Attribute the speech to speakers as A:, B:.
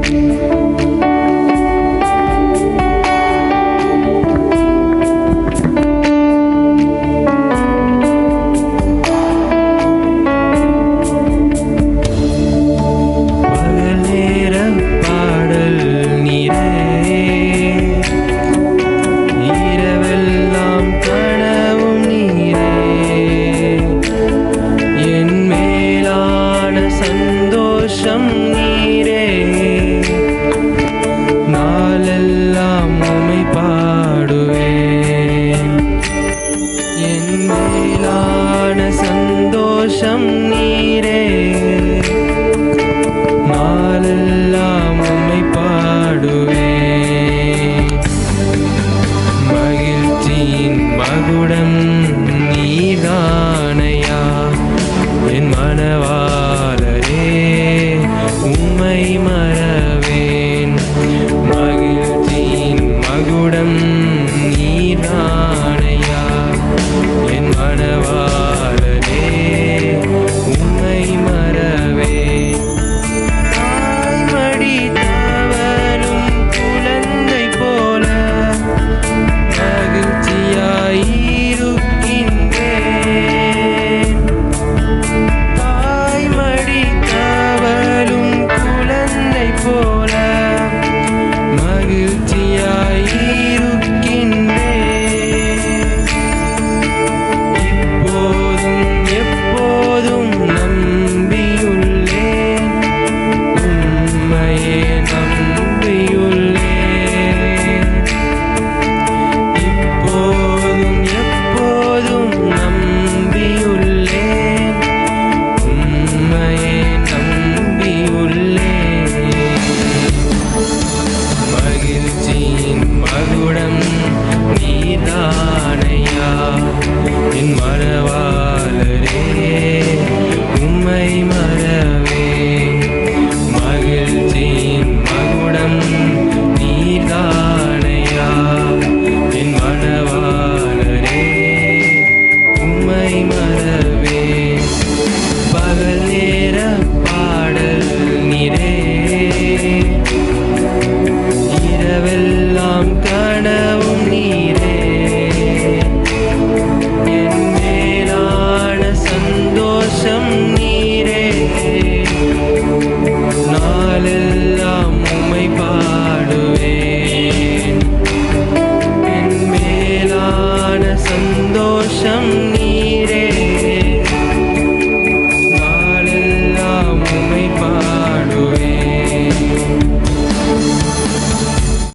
A: Thank you. ഗുണം நீதானையா என் மரவாளரே. सन्तोषम्